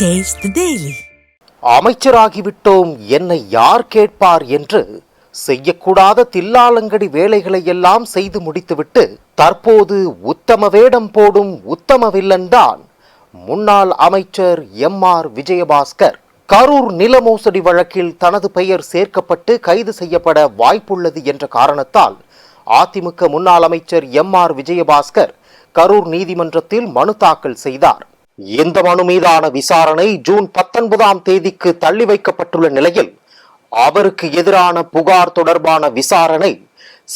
Taste daily அமைச்சராகிவிட்டோம் என்னை யார் கேட்பார் என்று செய்யக்கூடாத தில்லாலங்கடி வேலைகளை எல்லாம் செய்து முடித்துவிட்டு தற்போது உத்தம வேடம் போடும் உத்தமவில்லன்தான் முன்னாள் அமைச்சர் எம் ஆர் விஜயபாஸ்கர். கரூர் நில மோசடி வழக்கில் தனது பெயர் சேர்க்கப்பட்டு கைது செய்யப்பட வாய்ப்புள்ளது என்ற காரணத்தால் அதிமுக முன்னாள் அமைச்சர் எம் ஆர் விஜயபாஸ்கர் கரூர் நீதிமன்றத்தில் மனு தாக்கல் செய்தார். இந்த மனு மீதான விசாரணை ஜூன் பத்தொன்பதாம் தேதிக்கு தள்ளி வைக்கப்பட்டுள்ள நிலையில் அவருக்கு எதிரான புகார் தொடர்பான விசாரணை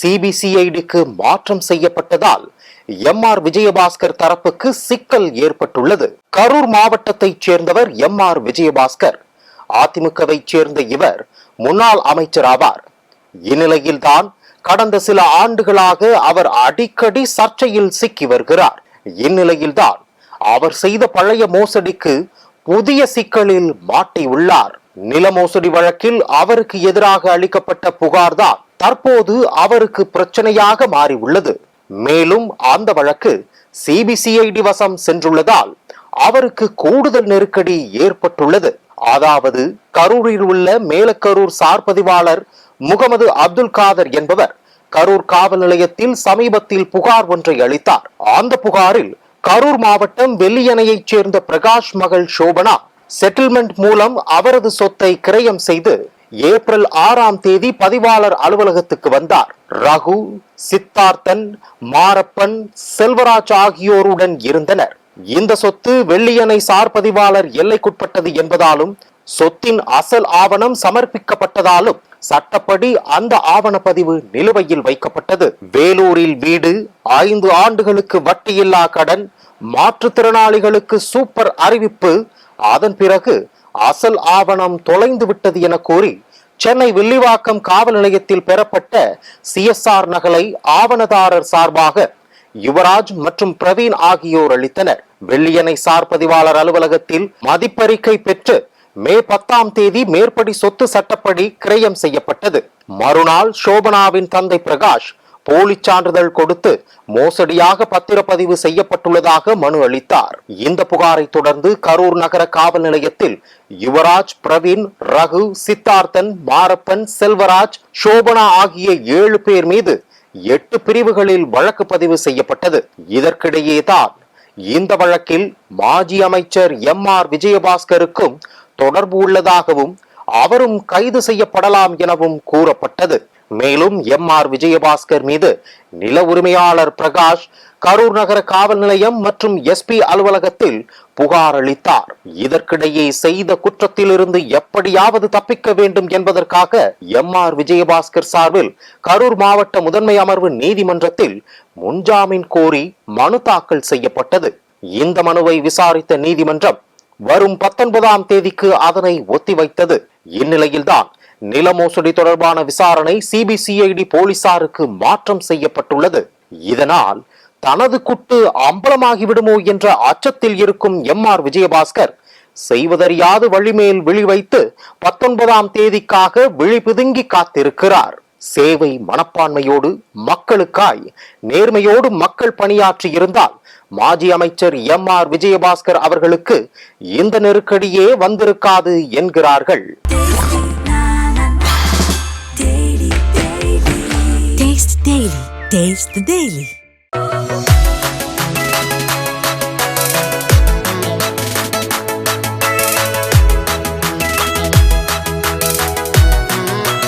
சிபிசிஐடிக்கு மாற்றம் செய்யப்பட்டதால் எம் ஆர் விஜயபாஸ்கர் தரப்புக்கு சிக்கல் ஏற்பட்டுள்ளது. கரூர் மாவட்டத்தைச் சேர்ந்தவர் எம் ஆர் விஜயபாஸ்கர். அதிமுகவைச் சேர்ந்த இவர் முன்னாள் அமைச்சர் ஆவார். இந்நிலையில்தான் கடந்த சில ஆண்டுகளாக அவர் அடிக்கடி சர்ச்சையில் சிக்கி வருகிறார். இந்நிலையில்தான் அவர் செய்த பழைய மோசடிக்கு புதிய சிக்கலில் மாட்டியுள்ளார் நில மோசடி வழக்கில் அவருக்கு எதிராக அளிக்கப்பட்ட புகார்தான் தற்போது அவருக்கு பிரச்சனையாக மாறியுள்ளது மேலும் அந்த வழக்கு சிபிசிஐடி வசம் சென்றுள்ளதால் அவருக்கு கூடுதல் நெருக்கடி ஏற்பட்டுள்ளது. அதாவது கரூரில் உள்ள மேலக்கரூர் சார் பதிவாளர் முகமது அப்துல் காதர் என்பவர் கரூர் காவல் நிலையத்தில் சமீபத்தில் புகார் ஒன்றை அளித்தார். அந்த புகாரில் கரூர் மாவட்டம் வெள்ளியணையைச் சேர்ந்த பிரகாஷ் மகள் சோபனா செட்டில்மெண்ட் மூலம் அவரது சொத்தை கிரயம் செய்து ஏப்ரல் ஆறாம் தேதி பதிவாளர் அலுவலகத்துக்கு வந்தார். ரகு சித்தார்த்தன் மாரப்பன் செல்வராஜ் ஆகியோருடன் இருந்தனர். இந்த சொத்து வெள்ளியணை சார் பதிவாளர் எல்லைக்குட்பட்டது என்பதாலும் சொத்தின் அசல் ஆவணம் சமர்ப்பிக்கப்பட்டதாலும் சட்டப்படி அந்த ஆவணப்பதிவு நிலுவையில் வைக்கப்பட்டது. வேலூரில் வீடு ஐந்து ஆண்டுகளுக்கு வட்டியில்லா கடன் மாற்றுத்திறனாளிகளுக்கு சூப்பர் அறிவிப்பு. அதன் பிறகு அசல் ஆவணம் தொலைந்து விட்டது என கூறி சென்னை வில்லிவாக்கம் காவல் நிலையத்தில் பெறப்பட்ட சிஎஸ்ஆர் நகலை ஆவணதாரர் சார்பாக யுவராஜ் மற்றும் பிரவீன் ஆகியோர் அளித்தனர். வெள்ளியனை சார் பதிவாளர் அலுவலகத்தில் மதிப்பறிக்கை பெற்று மே பத்தாம் தேதி மேற்படி சொத்து சட்டப்படி கிரயம் செய்யப்பட்டது. மறுநாள் சோபனாவின் தந்தை பிரகாஷ் போலி சான்றிதழ் கொடுத்து மோசடியாக பத்திரப்பதிவு செய்யப்பட்டுள்ளதாக மனு அளித்தார். இந்த புகாரை தொடர்ந்து கரூர் நகர காவல் நிலையத்தில் யுவராஜ் பிரவீன் ரகு சித்தார்த்தன் மாரப்பன் செல்வராஜ் சோபனா ஆகிய ஏழு பேர் மீது எட்டு பிரிவுகளில் வழக்கு பதிவு செய்யப்பட்டது. இதற்கிடையே தான் இந்த வழக்கில் மாஜி அமைச்சர் எம் ஆர் விஜயபாஸ்கருக்கும் தொடர்பு உள்ளதாகவும் அவரும் கைது செய்யப்படலாம் எனவும் கூறப்பட்டது. மேலும் எம் ஆர் விஜயபாஸ்கர் மீது நில உரிமையாளர் பிரகாஷ் கரூர் நகர காவல் நிலையம் மற்றும் எஸ்பி அலுவலகத்தில் புகார் அளித்தார். இதற்கிடையே செய்த குற்றத்திலிருந்து எப்படியாவது தப்பிக்க வேண்டும் என்பதற்காக எம் ஆர் விஜயபாஸ்கர் சார்பில் கரூர் மாவட்ட முதன்மை அமர்வு நீதிமன்றத்தில் முன்ஜாமீன் கோரி மனு தாக்கல் செய்யப்பட்டது. இந்த மனுவை விசாரித்த நீதிமன்றம் வரும் பத்தொன்பதாம் தேதிக்கு அதனை ஒத்திவைத்தது. இந்நிலையில்தான் நில மோசடி தொடர்பான விசாரணை சிபிசிஐடி போலீசாருக்கு மாற்றம் செய்யப்பட்டுள்ளது. இதனால் தனது குட்டு அம்பலமாகிவிடுமோ என்ற அச்சத்தில் இருக்கும் எம் ஆர் விஜயபாஸ்கர் செய்வதறியாது வழிமேல் விழி வைத்து பத்தொன்பதாம் தேதிக்காக விழி பிதுங்கி காத்திருக்கிறார். சேவை மனப்பான்மையோடு மக்களுக்காய் நேர்மையோடு மக்கள் பணியாற்றி இருந்தால் மாஜி அமைச்சர் எம் ஆர் விஜயபாஸ்கர் அவர்களுக்கு இந்த நெருக்கடியே வந்திருக்காது என்கிறார்கள் Taste the Daily.